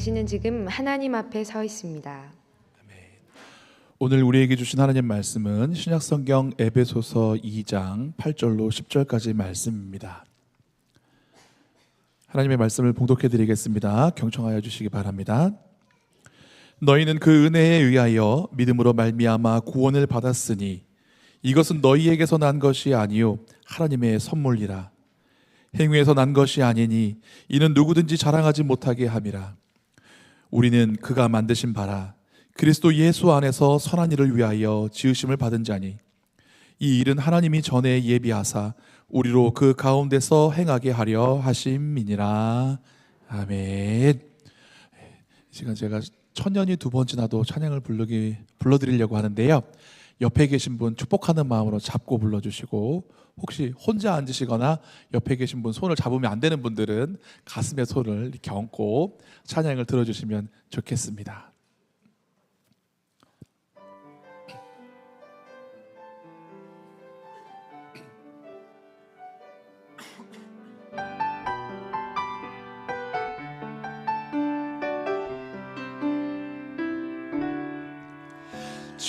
당신은 지금 하나님 앞에 서 있습니다. 오늘 우리에게 주신 하나님 말씀은 신약성경 에베소서 2장 8절로 10절까지 말씀입니다. 하나님의 말씀을 봉독해 드리겠습니다. 경청하여 주시기 바랍니다. 너희는 그 은혜에 의하여 믿음으로 말미암아 구원을 받았으니 이것은 너희에게서 난 것이 아니요 하나님의 선물이라 행위에서 난 것이 아니니 이는 누구든지 자랑하지 못하게 함이라 우리는 그가 만드신 바라 그리스도 예수 안에서 선한 일을 위하여 지으심을 받은 자니 이 일은 하나님이 전에 예비하사 우리로 그 가운데서 행하게 하려 하심이니라 아멘. 이 시간 제가 천년이 두 번 지나도 찬양을 부르기 불러드리려고 하는데요. 옆에 계신 분 축복하는 마음으로 잡고 불러주시고 혹시 혼자 앉으시거나 옆에 계신 분 손을 잡으면 안 되는 분들은 가슴에 손을 이렇게 얹고 찬양을 들어주시면 좋겠습니다.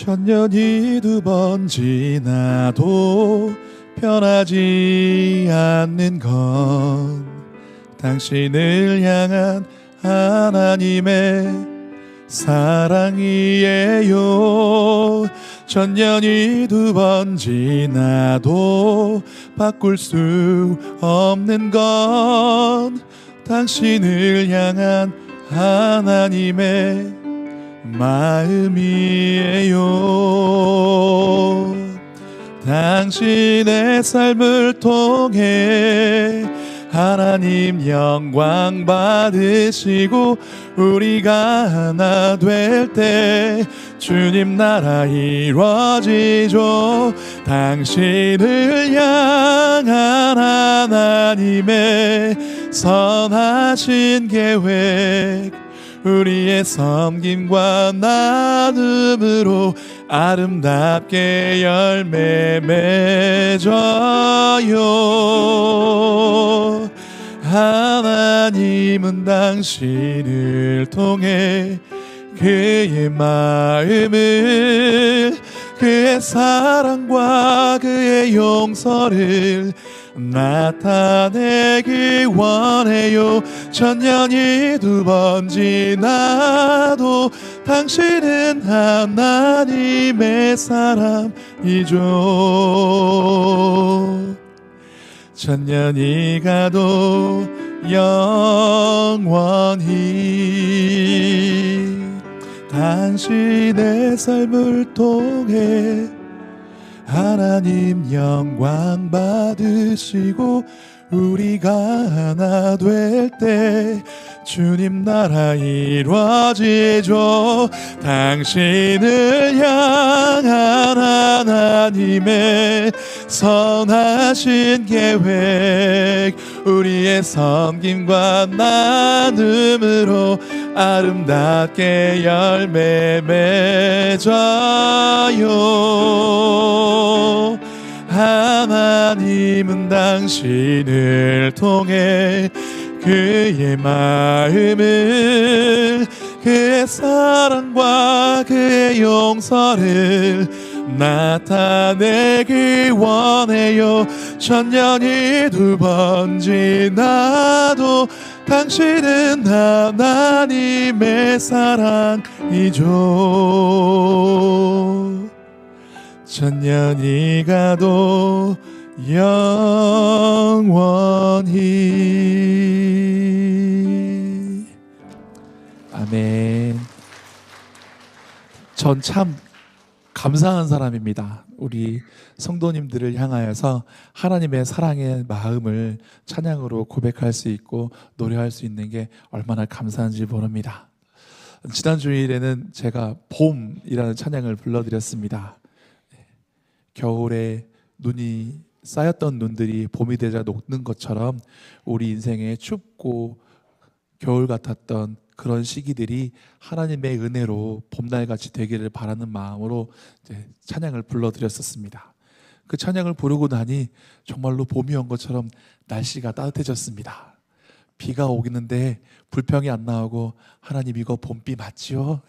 천년이 두 번 지나도 변하지 않는 건 당신을 향한 하나님의 사랑이에요. 천년이 두 번 지나도 바꿀 수 없는 건 당신을 향한 하나님의 마음이에요. 당신의 삶을 통해 하나님 영광 받으시고 우리가 하나 될 때 주님 나라 이루어지죠. 당신을 향한 하나님의 선하신 계획 우리의 섬김과 나눔으로 아름답게 열매 맺어요. 하나님은 당신을 통해 그의 마음을 그의 사랑과 그의 용서를 나타내기 원해요. 천년이 두 번 지나도 당신은 하나님의 사람이죠. 천년이 가도 영원히 당신의 삶을 통해 하나님 영광 받으시고 우리가 하나 될 때 주님 나라 이루어지죠. 당신을 향한 하나님의 선하신 계획 우리의 섬김과 나눔으로 아름답게 열매 맺어요. 하나님은 당신을 통해 그의 마음을 그의 사랑과 그의 용서를 나타내기 원해요. 천년이 두 번 지나도 당신은 하나님의 사랑이죠 천년이 가도 영원히 아멘. 전 참 감사한 사람입니다. 우리 성도님들을 향하여서 하나님의 사랑의 마음을 찬양으로 고백할 수 있고 노래할 수 있는 게 얼마나 감사한지 모릅니다. 지난 주일에는 제가 봄이라는 찬양을 불러드렸습니다. 겨울에 눈이 쌓였던 눈들이 봄이 되자 녹는 것처럼 우리 인생에 춥고 겨울 같았던 그런 시기들이 하나님의 은혜로 봄날같이 되기를 바라는 마음으로 찬양을 불러드렸었습니다. 그 찬양을 부르고 나니 정말로 봄이 온 것처럼 날씨가 따뜻해졌습니다. 비가 오겠는데 불평이 안 나오고 하나님 이거 봄비 맞지요?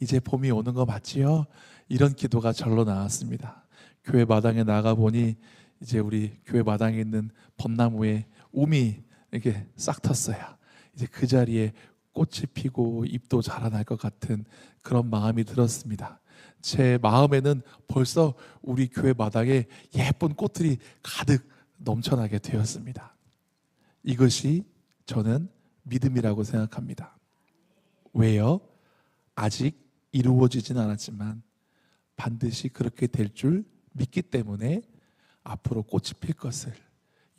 이제 봄이 오는 거 맞지요? 이런 기도가 절로 나왔습니다. 교회 마당에 나가 보니 이제 우리 교회 마당에 있는 벚나무에 움이 이렇게 싹 텄어요. 이제 그 자리에 꽃이 피고 잎도 자라날 것 같은 그런 마음이 들었습니다. 제 마음에는 벌써 우리 교회 마당에 예쁜 꽃들이 가득 넘쳐나게 되었습니다. 이것이 저는 믿음이라고 생각합니다. 왜요? 아직 이루어지진 않았지만 반드시 그렇게 될 줄 믿기 때문에 앞으로 꽃이 필 것을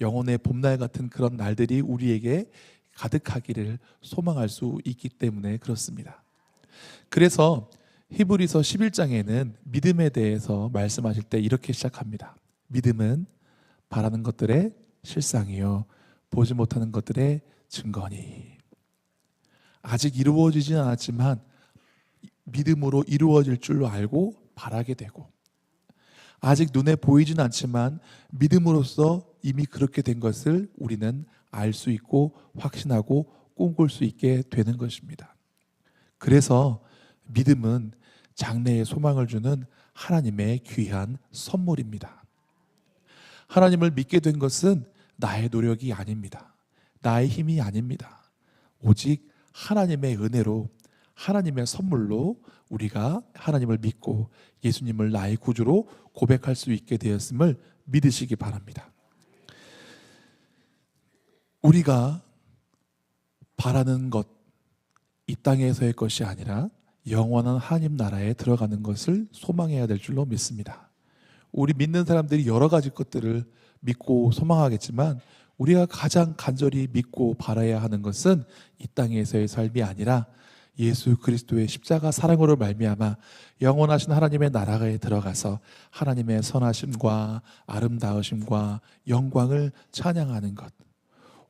영혼의 봄날 같은 그런 날들이 우리에게 가득하기를 소망할 수 있기 때문에 그렇습니다. 그래서 히브리서 11장에는 믿음에 대해서 말씀하실 때 이렇게 시작합니다. 믿음은 바라는 것들의 실상이요 보지 못하는 것들의 증거니 아직 이루어지진 않았지만 믿음으로 이루어질 줄로 알고 바라게 되고 아직 눈에 보이진 않지만 믿음으로써 이미 그렇게 된 것을 우리는 알 수 있고 확신하고 꿈꿀 수 있게 되는 것입니다. 그래서 믿음은 장래에 소망을 주는 하나님의 귀한 선물입니다. 하나님을 믿게 된 것은 나의 노력이 아닙니다. 나의 힘이 아닙니다. 오직 하나님의 은혜로 하나님의 선물로 우리가 하나님을 믿고 예수님을 나의 구주로 고백할 수 있게 되었음을 믿으시기 바랍니다. 우리가 바라는 것, 이 땅에서의 것이 아니라 영원한 하나님 나라에 들어가는 것을 소망해야 될 줄로 믿습니다. 우리 믿는 사람들이 여러 가지 것들을 믿고 소망하겠지만 우리가 가장 간절히 믿고 바라야 하는 것은 이 땅에서의 삶이 아니라 예수 그리스도의 십자가 사랑으로 말미암아 영원하신 하나님의 나라에 들어가서 하나님의 선하심과 아름다우심과 영광을 찬양하는 것.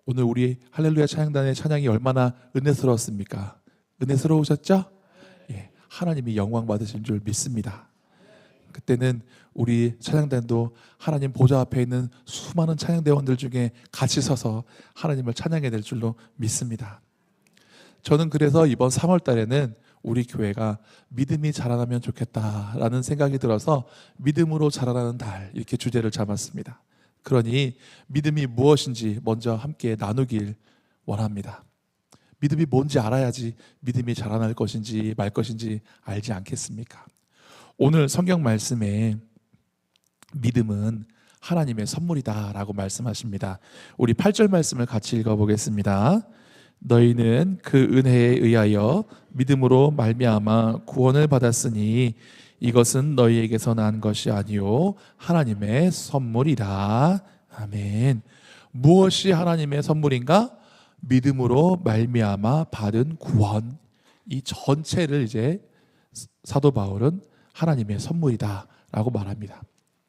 오늘 우리 할렐루야 찬양단의 찬양이 얼마나 은혜스러웠습니까? 은혜스러우셨죠? 예, 하나님이 영광 받으신 줄 믿습니다. 그때는 우리 찬양단도 하나님 보좌 앞에 있는 수많은 찬양대원들 중에 같이 서서 하나님을 찬양해야 될 줄로 믿습니다. 저는 그래서 이번 3월 달에는 우리 교회가 믿음이 자라나면 좋겠다라는 생각이 들어서 믿음으로 자라나는 달 이렇게 주제를 잡았습니다. 그러니 믿음이 무엇인지 먼저 함께 나누길 원합니다. 믿음이 뭔지 알아야지 믿음이 자라날 것인지 말 것인지 알지 않겠습니까? 오늘 성경 말씀에 믿음은 하나님의 선물이다 라고 말씀하십니다. 우리 8절 말씀을 같이 읽어 보겠습니다. 너희는 그 은혜에 의하여 믿음으로 말미암아 구원을 받았으니 이것은 너희에게서 난 것이 아니요 하나님의 선물이다. 아멘. 무엇이 하나님의 선물인가? 믿음으로 말미암아 받은 구원. 이 전체를 이제 사도 바울은 하나님의 선물이다라고 말합니다.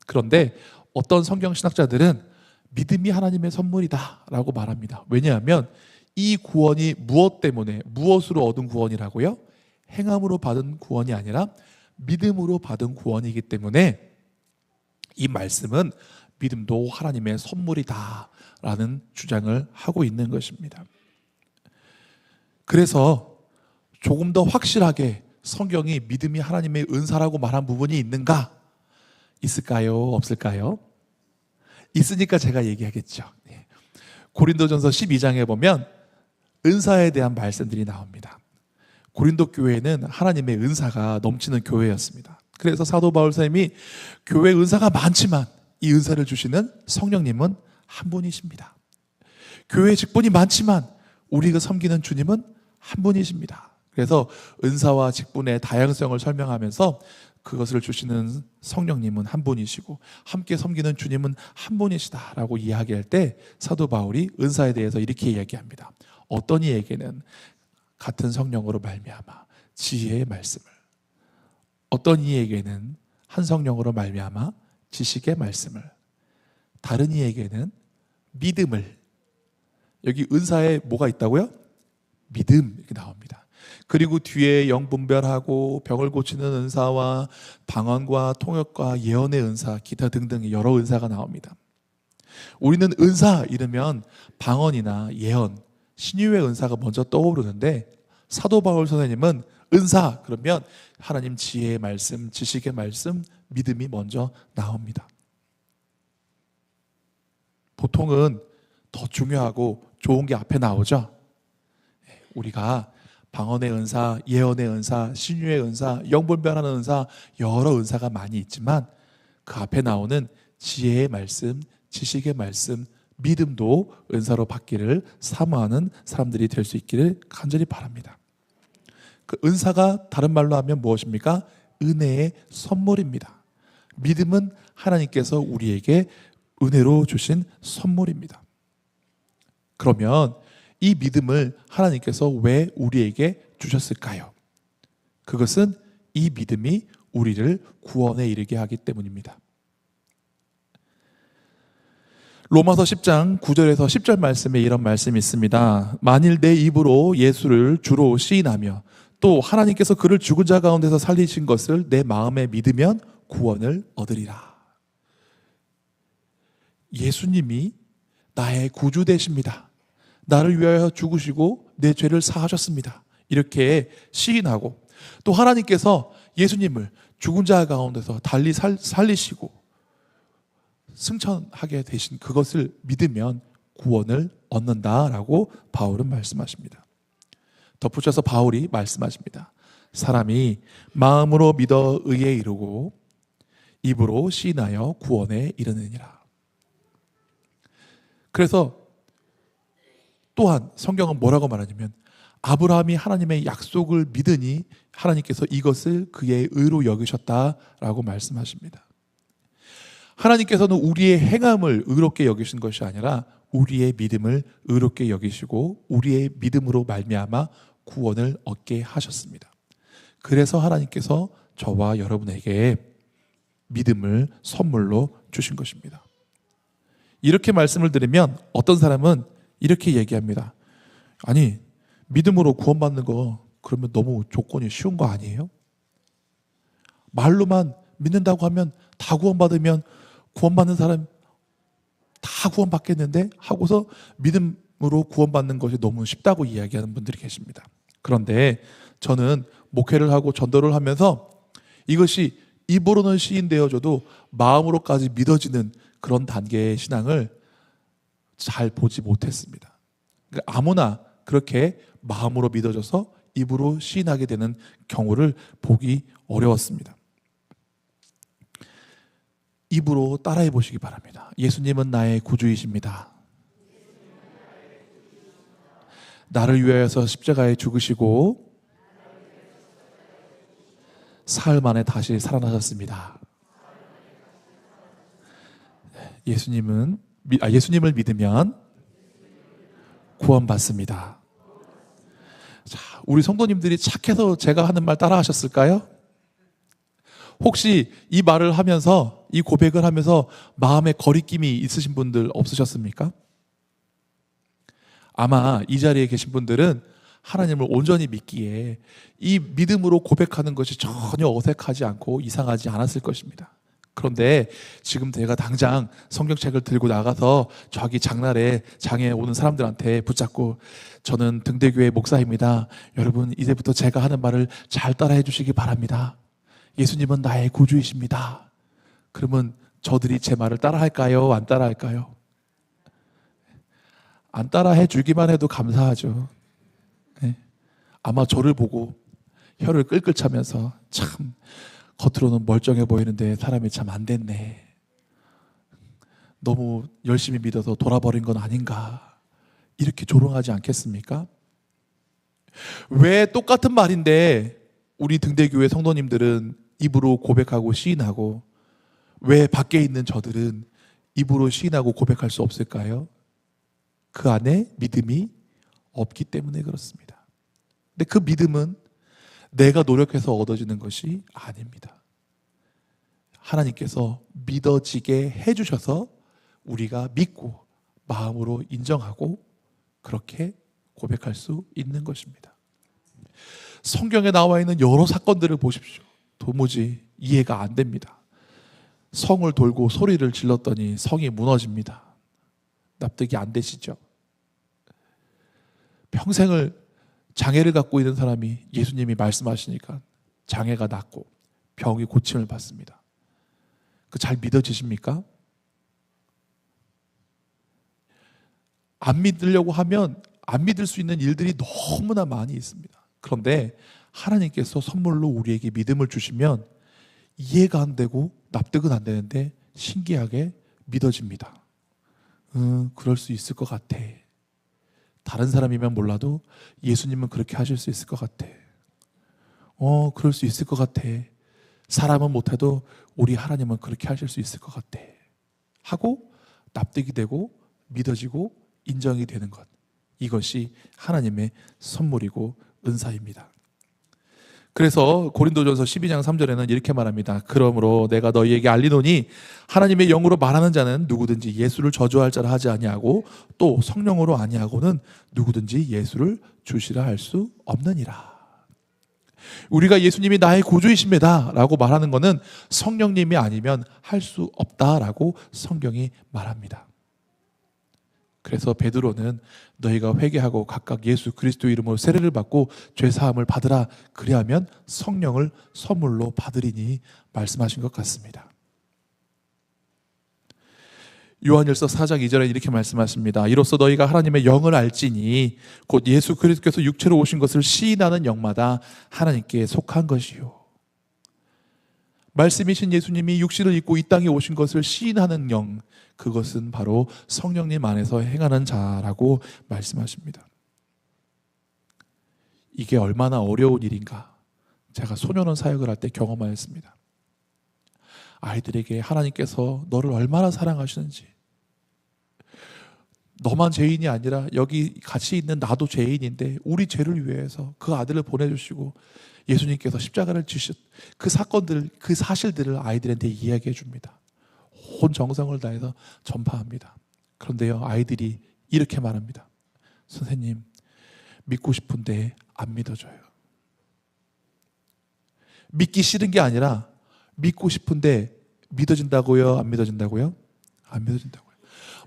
그런데 어떤 성경 신학자들은 믿음이 하나님의 선물이다라고 말합니다. 왜냐하면 이 구원이 무엇 때문에 무엇으로 얻은 구원이라고요? 행함으로 받은 구원이 아니라 믿음으로 받은 구원이기 때문에 이 말씀은 믿음도 하나님의 선물이다라는 주장을 하고 있는 것입니다. 그래서 조금 더 확실하게 성경이 믿음이 하나님의 은사라고 말한 부분이 있는가? 있을까요? 없을까요? 있으니까 제가 얘기하겠죠. 예. 고린도전서 12장에 보면 은사에 대한 말씀들이 나옵니다. 고린도 교회는 하나님의 은사가 넘치는 교회였습니다. 그래서 사도 바울 쌤이 교회 은사가 많지만 이 은사를 주시는 성령님은 한 분이십니다. 교회 직분이 많지만 우리가 섬기는 주님은 한 분이십니다. 그래서 은사와 직분의 다양성을 설명하면서 그것을 주시는 성령님은 한 분이시고 함께 섬기는 주님은 한 분이시다라고 이야기할 때 사도 바울이 은사에 대해서 이렇게 이야기합니다. 어떤 이에게는 같은 성령으로 말미암아 지혜의 말씀을 어떤 이에게는 한 성령으로 말미암아 지식의 말씀을 다른 이에게는 믿음을 여기 은사에 뭐가 있다고요? 믿음 이렇게 나옵니다. 그리고 뒤에 영분별하고 병을 고치는 은사와 방언과 통역과 예언의 은사, 기타 등등 여러 은사가 나옵니다. 우리는 은사 이르면 방언이나 예언 신유의 은사가 먼저 떠오르는데 사도 바울 선생님은 은사 그러면 하나님 지혜의 말씀, 지식의 말씀, 믿음이 먼저 나옵니다. 보통은 더 중요하고 좋은 게 앞에 나오죠. 예, 우리가 방언의 은사, 예언의 은사, 신유의 은사, 영분 변하는 은사 여러 은사가 많이 있지만 그 앞에 나오는 지혜의 말씀, 지식의 말씀, 믿음도 은사로 받기를 사모하는 사람들이 될 수 있기를 간절히 바랍니다. 그 은사가 다른 말로 하면 무엇입니까? 은혜의 선물입니다. 믿음은 하나님께서 우리에게 은혜로 주신 선물입니다. 그러면 이 믿음을 하나님께서 왜 우리에게 주셨을까요? 그것은 이 믿음이 우리를 구원에 이르게 하기 때문입니다. 로마서 10장 9절에서 10절 말씀에 이런 말씀이 있습니다. 만일 내 입으로 예수를 주로 시인하며 또 하나님께서 그를 죽은 자 가운데서 살리신 것을 내 마음에 믿으면 구원을 얻으리라. 예수님이 나의 구주 되십니다. 나를 위하여 죽으시고 내 죄를 사하셨습니다. 이렇게 시인하고 또 하나님께서 예수님을 죽은 자 가운데서 달리 살, 살리시고 승천하게 되신 그것을 믿으면 구원을 얻는다라고 바울은 말씀하십니다. 덧붙여서 바울이 말씀하십니다. 사람이 마음으로 믿어 의에 이르고 입으로 시인하여 구원에 이르느니라. 그래서 또한 성경은 뭐라고 말하냐면 아브라함이 하나님의 약속을 믿으니 하나님께서 이것을 그의 의로 여기셨다라고 말씀하십니다. 하나님께서는 우리의 행함을 의롭게 여기신 것이 아니라 우리의 믿음을 의롭게 여기시고 우리의 믿음으로 말미암아 구원을 얻게 하셨습니다. 그래서 하나님께서 저와 여러분에게 믿음을 선물로 주신 것입니다. 이렇게 말씀을 드리면 어떤 사람은 이렇게 얘기합니다. 아니, 믿음으로 구원받는 거 그러면 너무 조건이 쉬운 거 아니에요? 말로만 믿는다고 하면 다 구원받으면 구원받는 사람 다 구원받겠는데 하고서 믿음으로 구원받는 것이 너무 쉽다고 이야기하는 분들이 계십니다. 그런데 저는 목회를 하고 전도를 하면서 이것이 입으로는 시인되어져도 마음으로까지 믿어지는 그런 단계의 신앙을 잘 보지 못했습니다. 그러니까 아무나 그렇게 마음으로 믿어져서 입으로 시인하게 되는 경우를 보기 어려웠습니다. 입으로 따라해 보시기 바랍니다. 예수님은 나의 구주이십니다. 나를 위하여서 십자가에 죽으시고 사흘 만에 다시 살아나셨습니다. 예수님은 아, 예수님을 믿으면 구원받습니다. 자, 우리 성도님들이 착해서 제가 하는 말 따라하셨을까요? 혹시 이 말을 하면서 이 고백을 하면서 마음에 거리낌이 있으신 분들 없으셨습니까? 아마 이 자리에 계신 분들은 하나님을 온전히 믿기에 이 믿음으로 고백하는 것이 전혀 어색하지 않고 이상하지 않았을 것입니다. 그런데 지금 제가 당장 성경책을 들고 나가서 저기 장날에 장에 오는 사람들한테 붙잡고 저는 등대교회 목사입니다. 여러분 이제부터 제가 하는 말을 잘 따라해 주시기 바랍니다. 예수님은 나의 구주이십니다. 그러면 저들이 제 말을 따라할까요? 안 따라할까요? 안 따라해 주기만 해도 감사하죠. 네. 아마 저를 보고 혀를 끌끌 차면서 참 겉으로는 멀쩡해 보이는데 사람이 참 안 됐네. 너무 열심히 믿어서 돌아버린 건 아닌가. 이렇게 조롱하지 않겠습니까? 왜 똑같은 말인데 우리 등대교회 성도님들은 입으로 고백하고 시인하고 왜 밖에 있는 저들은 입으로 시인하고 고백할 수 없을까요? 그 안에 믿음이 없기 때문에 그렇습니다. 근데 그 믿음은 내가 노력해서 얻어지는 것이 아닙니다. 하나님께서 믿어지게 해주셔서 우리가 믿고 마음으로 인정하고 그렇게 고백할 수 있는 것입니다. 성경에 나와 있는 여러 사건들을 보십시오. 도무지 이해가 안 됩니다. 성을 돌고 소리를 질렀더니 성이 무너집니다. 납득이 안 되시죠? 평생을 장애를 갖고 있는 사람이 예수님이 말씀하시니까 장애가 낫고 병이 고침을 받습니다. 그 잘 믿어지십니까? 안 믿으려고 하면 안 믿을 수 있는 일들이 너무나 많이 있습니다. 그런데 하나님께서 선물로 우리에게 믿음을 주시면 이해가 안 되고 납득은 안 되는데 신기하게 믿어집니다. 음, 그럴 수 있을 것 같아. 다른 사람이면 몰라도 예수님은 그렇게 하실 수 있을 것 같아. 어, 그럴 수 있을 것 같아. 사람은 못해도 우리 하나님은 그렇게 하실 수 있을 것 같아. 하고 납득이 되고 믿어지고 인정이 되는 것. 이것이 하나님의 선물이고 은사입니다. 그래서 고린도전서 12장 3절에는 이렇게 말합니다. 그러므로 내가 너희에게 알리노니 하나님의 영으로 말하는 자는 누구든지 예수를 저주할 자라 하지 아니하고 또 성령으로 아니하고는 누구든지 예수를 주시라 할 수 없느니라. 우리가 예수님이 나의 구주이십니다라고 말하는 것은 성령님이 아니면 할 수 없다라고 성경이 말합니다. 그래서 베드로는 너희가 회개하고 각각 예수 그리스도 이름으로 세례를 받고 죄 사함을 받으라 그리하면 성령을 선물로 받으리니 말씀하신 것 같습니다. 요한일서 4장 2절에 이렇게 말씀하십니다. 이로써 너희가 하나님의 영을 알지니 곧 예수 그리스도께서 육체로 오신 것을 시인하는 영마다 하나님께 속한 것이요. 말씀이신 예수님이 육신을 입고 이 땅에 오신 것을 시인하는 영, 그것은 바로 성령님 안에서 행하는 자라고 말씀하십니다. 이게 얼마나 어려운 일인가. 제가 소년원 사역을 할 때 경험하였습니다. 아이들에게 하나님께서 너를 얼마나 사랑하시는지, 너만 죄인이 아니라 여기 같이 있는 나도 죄인인데 우리 죄를 위해서 그 아들을 보내주시고 예수님께서 십자가를 지셨 그 사건들 그 사실들을 아이들한테 이야기해 줍니다. 온 정성을 다해서 전파합니다. 그런데요 아이들이 이렇게 말합니다. 선생님 믿고 싶은데 안 믿어져요. 믿기 싫은 게 아니라 믿고 싶은데 믿어진다고요? 안 믿어진다고요? 안 믿어진다고요.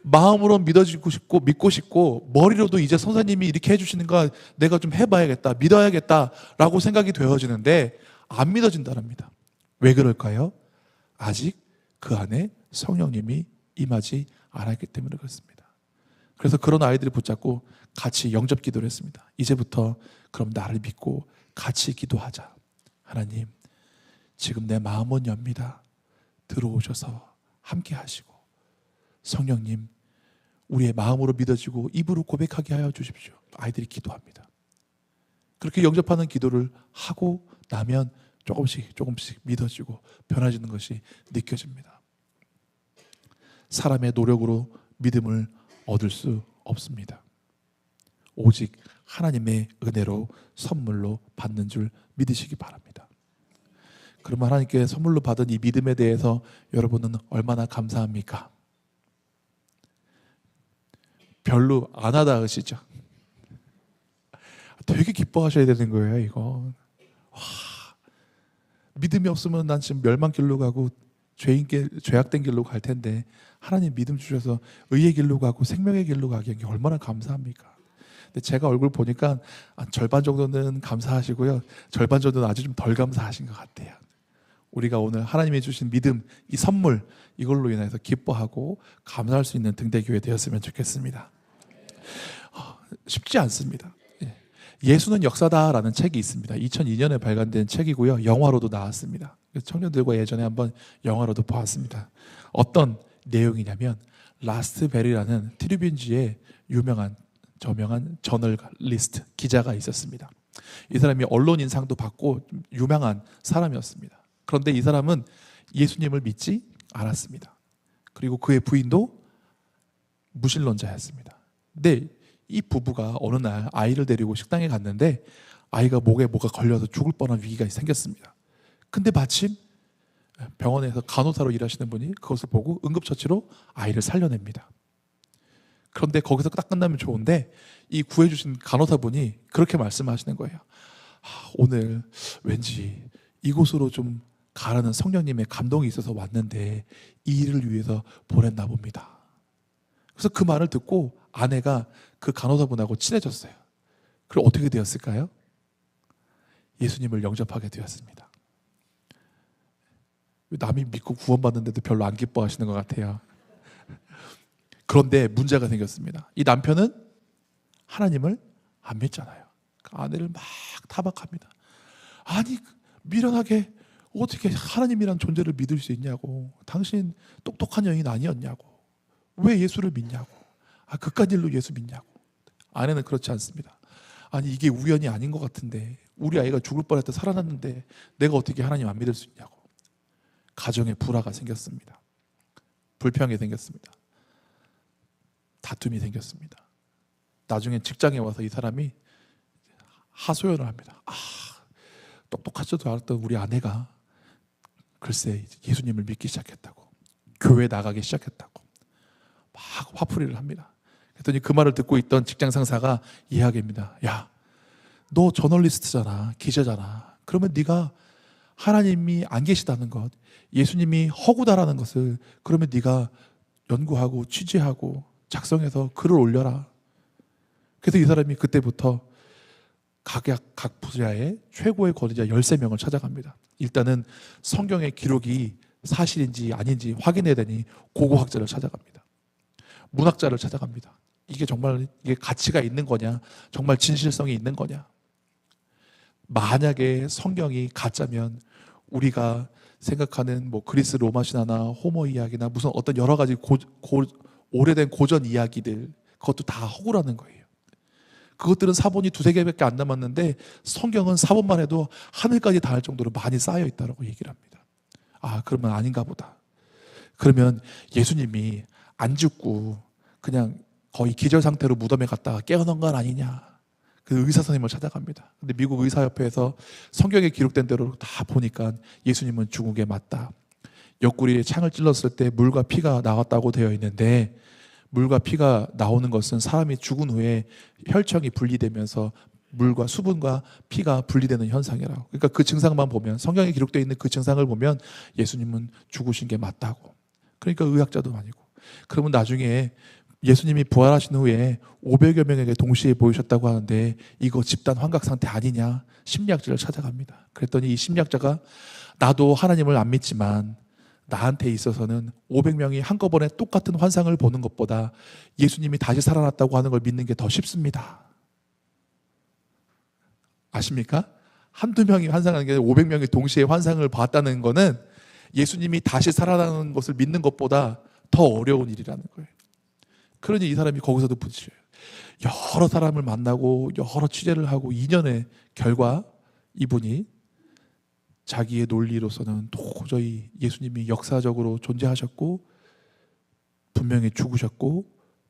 마음으로 믿어지고 싶고 믿고 싶고 머리로도 이제 선생님이 이렇게 해주시는 거 내가 좀 해봐야겠다 믿어야겠다라고 생각이 되어지는데 안 믿어진다랍니다. 왜 그럴까요? 아직 그 안에 성령님이 임하지 않았기 때문에 그렇습니다. 그래서 그런 아이들을 붙잡고 같이 영접 기도를 했습니다. 이제부터 그럼 나를 믿고 같이 기도하자. 하나님, 지금 내 마음은 엽니다. 들어오셔서 함께 하시고 성령님 우리의 마음으로 믿어지고 입으로 고백하게 하여 주십시오. 아이들이 기도합니다. 그렇게 영접하는 기도를 하고 나면 조금씩 조금씩 믿어지고 변화지는 것이 느껴집니다. 사람의 노력으로 믿음을 얻을 수 없습니다. 오직 하나님의 은혜로 선물로 받는 줄 믿으시기 바랍니다. 그러면 하나님께 선물로 받은 이 믿음에 대해서 여러분은 얼마나 감사합니까? 별로 안 하다 하시죠. 되게 기뻐하셔야 되는 거예요, 이거. 와, 믿음이 없으면 난 지금 멸망 길로 가고 죄인 길, 죄악된 길로 갈 텐데 하나님 믿음 주셔서 의의 길로 가고 생명의 길로 가게 한 게 얼마나 감사합니까? 근데 제가 얼굴 보니까 한 절반 정도는 감사하시고요, 절반 정도는 아주 좀 덜 감사하신 것 같아요. 우리가 오늘 하나님이 주신 믿음, 이 선물 이걸로 인해서 기뻐하고 감사할 수 있는 등대교회 되었으면 좋겠습니다. 어, 쉽지 않습니다. 예. 예수는 역사다라는 책이 있습니다. 2002년에 발간된 책이고요. 영화로도 나왔습니다. 청년들과 예전에 한번 영화로도 보았습니다. 어떤 내용이냐면 라스트베리라는 트리뷴지의 유명한 저명한 저널리스트 기자가 있었습니다. 이 사람이 언론인상도 받고 유명한 사람이었습니다. 그런데 이 사람은 예수님을 믿지 않았습니다. 그리고 그의 부인도 무신론자였습니다. 근데 이 부부가 어느 날 아이를 데리고 식당에 갔는데 아이가 목에 뭐가 걸려서 죽을 뻔한 위기가 생겼습니다. 근데 마침 병원에서 간호사로 일하시는 분이 그것을 보고 응급처치로 아이를 살려냅니다. 그런데 거기서 딱 끝나면 좋은데 이 구해주신 간호사분이 그렇게 말씀하시는 거예요. 아, 오늘 왠지 이곳으로 좀 가라는 성령님의 감동이 있어서 왔는데 이 일을 위해서 보냈나 봅니다. 그래서 그 말을 듣고 아내가 그 간호사분하고 친해졌어요. 그럼 어떻게 되었을까요? 예수님을 영접하게 되었습니다. 남이 믿고 구원받는데도 별로 안 기뻐하시는 것 같아요. 그런데 문제가 생겼습니다. 이 남편은 하나님을 안 믿잖아요. 그 아내를 막 타박합니다. 아니 미련하게 어떻게 하나님이란 존재를 믿을 수 있냐고. 당신 똑똑한 여인 아니었냐고. 왜 예수를 믿냐고. 아 그깟 일로 예수 믿냐고. 아내는 그렇지 않습니다. 아니 이게 우연이 아닌 것 같은데 우리 아이가 죽을 뻔했다 살아났는데 내가 어떻게 하나님 안 믿을 수 있냐고. 가정에 불화가 생겼습니다. 불평이 생겼습니다. 다툼이 생겼습니다. 나중에 직장에 와서 이 사람이 하소연을 합니다. 아, 똑똑하지도 않았던 우리 아내가 글쎄 예수님을 믿기 시작했다고. 교회 나가기 시작했다고. 막 화풀이를 합니다. 그랬더니 그 말을 듣고 있던 직장 상사가 이야기합니다. 야, 너 저널리스트잖아. 기자잖아. 그러면 네가 하나님이 안 계시다는 것, 예수님이 허구다라는 것을 그러면 네가 연구하고 취재하고 작성해서 글을 올려라. 그래서 이 사람이 그때부터 각약 각 분야의 최고의 권위자 13명을 찾아갑니다. 일단은 성경의 기록이 사실인지 아닌지 확인해야 되니 고고학자를 찾아갑니다. 문학자를 찾아갑니다. 이게 정말 이게 가치가 있는 거냐? 정말 진실성이 있는 거냐? 만약에 성경이 가짜면 우리가 생각하는 뭐 그리스 로마 신화나 호모 이야기나 무슨 어떤 여러 가지 고, 고, 오래된 고전 이야기들 그것도 다 허구라는 거예요. 그것들은 사본이 두세 개밖에 안 남았는데 성경은 사본만 해도 하늘까지 닿을 정도로 많이 쌓여 있다라고 얘기를 합니다. 아, 그러면 아닌가 보다. 그러면 예수님이 안 죽고 그냥 거의 기절 상태로 무덤에 갔다가 깨어난 건 아니냐. 그 의사 선생님을 찾아갑니다. 근데 미국 의사협회에서 성경에 기록된 대로 다 보니까 예수님은 죽은 게 맞다. 옆구리에 창을 찔렀을 때 물과 피가 나왔다고 되어 있는데 물과 피가 나오는 것은 사람이 죽은 후에 혈청이 분리되면서 물과 수분과 피가 분리되는 현상이라고. 그러니까 그 증상만 보면 성경에 기록되어 있는 그 증상을 보면 예수님은 죽으신 게 맞다고. 그러니까 의학자도 아니고. 그러면 나중에 예수님이 부활하신 후에 500여 명에게 동시에 보이셨다고 하는데 이거 집단 환각 상태 아니냐? 심리학자를 찾아갑니다. 그랬더니 이 심리학자가 나도 하나님을 안 믿지만 나한테 있어서는 500명이 한꺼번에 똑같은 환상을 보는 것보다 예수님이 다시 살아났다고 하는 걸 믿는 게 더 쉽습니다. 아십니까? 한두 명이 환상하는 게 500명이 동시에 환상을 봤다는 거는 예수님이 다시 살아나는 것을 믿는 것보다 더 어려운 일이라는 거예요. 그러니 이 사람이 거기서도 부딪혀요. 여러 사람을 만나고 여러 취재를 하고 2년의 결과 이분이 자기의 논리로서는 도저히 예수님이 역사적으로 존재하셨고 분명히 죽으셨고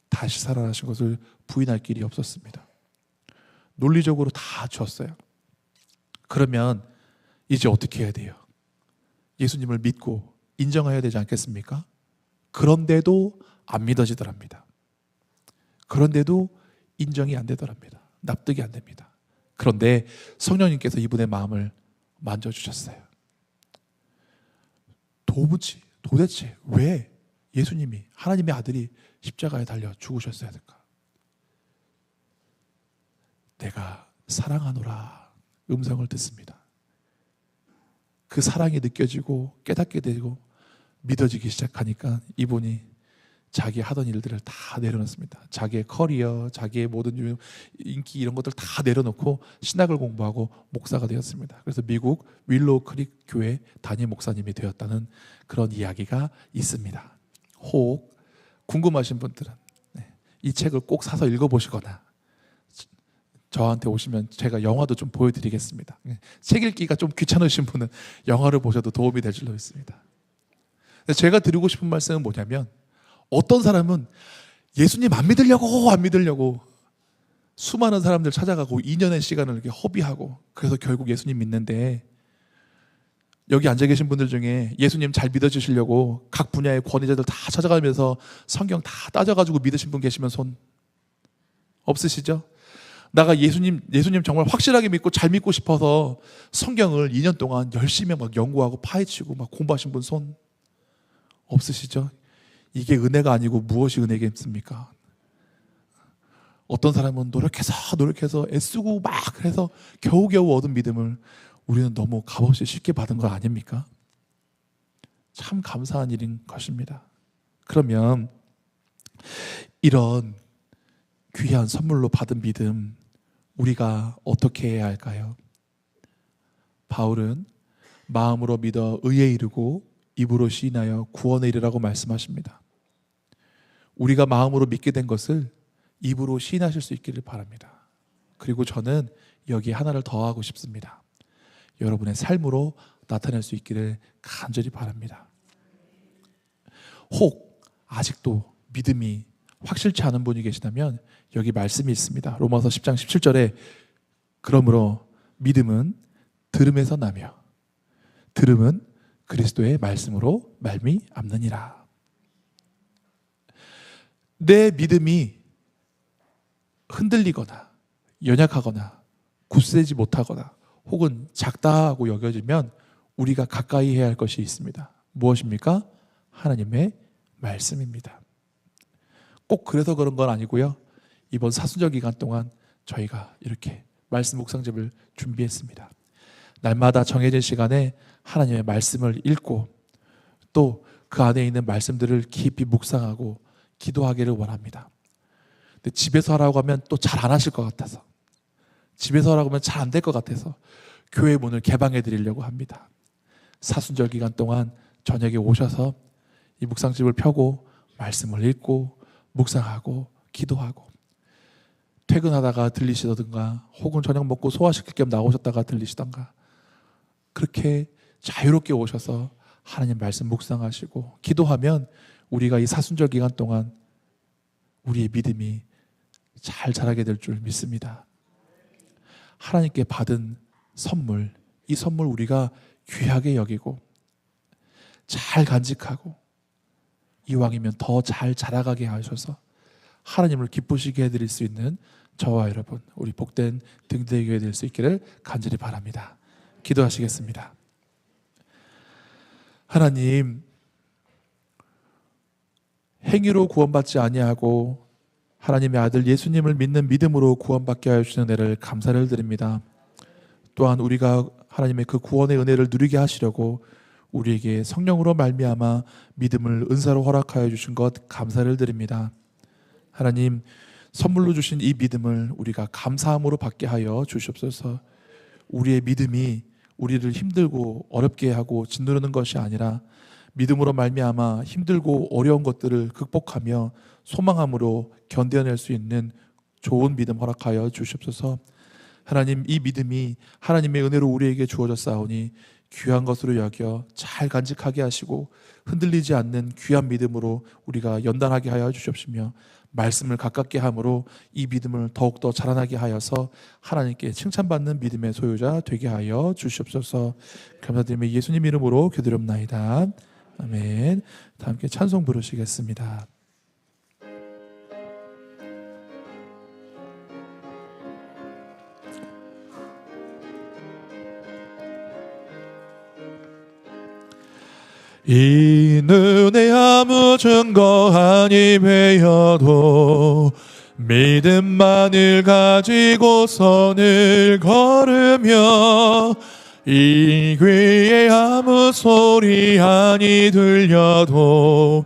다시 살아나신 것을 부인할 길이 없었습니다. 논리적으로 다 졌어요. 그러면 이제 어떻게 해야 돼요? 예수님을 믿고 인정해야 되지 않겠습니까? 그런데도 안 믿어지더랍니다. 그런데도 인정이 안 되더랍니다. 납득이 안 됩니다. 그런데 성령님께서 이분의 마음을 만져주셨어요. 도무지, 도대체 왜 예수님이, 하나님의 아들이 십자가에 달려 죽으셨어야 될까? 내가 사랑하노라 음성을 듣습니다. 그 사랑이 느껴지고 깨닫게 되고 믿어지기 시작하니까 이분이 자기 하던 일들을 다 내려놓습니다. 자기의 커리어, 자기의 모든 인기 이런 것들 다 내려놓고 신학을 공부하고 목사가 되었습니다. 그래서 미국 윌로우 크릭 교회 담임 목사님이 되었다는 그런 이야기가 있습니다. 혹 궁금하신 분들은 네, 이 책을 꼭 사서 읽어보시거나 저한테 오시면 제가 영화도 좀 보여드리겠습니다. 네, 책 읽기가 좀 귀찮으신 분은 영화를 보셔도 도움이 될 줄로 믿습니다. 제가 드리고 싶은 말씀은 뭐냐면 어떤 사람은 예수님 안 믿으려고 안 믿으려고 수많은 사람들 찾아가고 2년의 시간을 이렇게 허비하고 그래서 결국 예수님 믿는데 여기 앉아 계신 분들 중에 예수님 잘 믿어주시려고 각 분야의 권위자들 다 찾아가면서 성경 다 따져가지고 믿으신 분 계시면 손 없으시죠? 나가 예수님 예수님 정말 확실하게 믿고 잘 믿고 싶어서 성경을 2년 동안 열심히 막 연구하고 파헤치고 막 공부하신 분 손 없으시죠? 이게 은혜가 아니고 무엇이 은혜겠습니까? 어떤 사람은 노력해서 노력해서 애쓰고 막 해서 겨우겨우 얻은 믿음을 우리는 너무 값없이 쉽게 받은 거 아닙니까? 참 감사한 일인 것입니다. 그러면 이런 귀한 선물로 받은 믿음 우리가 어떻게 해야 할까요? 바울은 마음으로 믿어 의에 이르고 입으로 시인하여 구원에 이르라고 말씀하십니다. 우리가 마음으로 믿게 된 것을 입으로 시인하실 수 있기를 바랍니다. 그리고 저는 여기에 하나를 더하고 싶습니다. 여러분의 삶으로 나타낼 수 있기를 간절히 바랍니다. 혹 아직도 믿음이 확실치 않은 분이 계시다면 여기 말씀이 있습니다. 로마서 10장 17절에 그러므로 믿음은 들음에서 나며 들음은 그리스도의 말씀으로 말미암느니라. 내 믿음이 흔들리거나 연약하거나 굳세지 못하거나 혹은 작다고 여겨지면 우리가 가까이 해야 할 것이 있습니다. 무엇입니까? 하나님의 말씀입니다. 꼭 그래서 그런 건 아니고요. 이번 사순절 기간 동안 저희가 이렇게 말씀 묵상집을 준비했습니다. 날마다 정해진 시간에 하나님의 말씀을 읽고 또 그 안에 있는 말씀들을 깊이 묵상하고 기도하기를 원합니다. 근데 집에서 하라고 하면 또 잘 안 하실 것 같아서 집에서 하라고 하면 잘 안 될 것 같아서 교회 문을 개방해 드리려고 합니다. 사순절 기간 동안 저녁에 오셔서 이 묵상집을 펴고 말씀을 읽고 묵상하고 기도하고 퇴근하다가 들리시던가 혹은 저녁 먹고 소화시킬 겸 나오셨다가 들리시던가 그렇게 자유롭게 오셔서 하나님 말씀 묵상하시고 기도하면 우리가 이 사순절 기간 동안 우리의 믿음이 잘 자라게 될 줄 믿습니다. 하나님께 받은 선물, 이 선물 우리가 귀하게 여기고 잘 간직하고 이왕이면 더 잘 자라가게 하셔서 하나님을 기쁘시게 해드릴 수 있는 저와 여러분 우리 복된 등대의 교회 될 수 있기를 간절히 바랍니다. 기도하시겠습니다. 하나님 행위로 구원받지 아니하고 하나님의 아들 예수님을 믿는 믿음으로 구원받게 하여 주시는 은혜를 감사를 드립니다. 또한 우리가 하나님의 그 구원의 은혜를 누리게 하시려고 우리에게 성령으로 말미암아 믿음을 은사로 허락하여 주신 것 감사를 드립니다. 하나님 선물로 주신 이 믿음을 우리가 감사함으로 받게 하여 주시옵소서. 우리의 믿음이 우리를 힘들고 어렵게 하고 짓누르는 것이 아니라 믿음으로 말미암아 힘들고 어려운 것들을 극복하며 소망함으로 견뎌낼 수 있는 좋은 믿음 허락하여 주시옵소서. 하나님 이 믿음이 하나님의 은혜로 우리에게 주어졌사오니 귀한 것으로 여겨 잘 간직하게 하시고 흔들리지 않는 귀한 믿음으로 우리가 연단하게 하여 주시옵시며 말씀을 가깝게 함으로 이 믿음을 더욱더 자라나게 하여서 하나님께 칭찬받는 믿음의 소유자 되게 하여 주시옵소서. 감사드리며 예수님 이름으로 기도드립나이다. 아멘. 다 함께 찬송 부르시겠습니다. 이 눈에 아무 증거 아니매여도 믿음만을 가지고 선을 걸으며 이 귀에 아무 소리 아니 들려도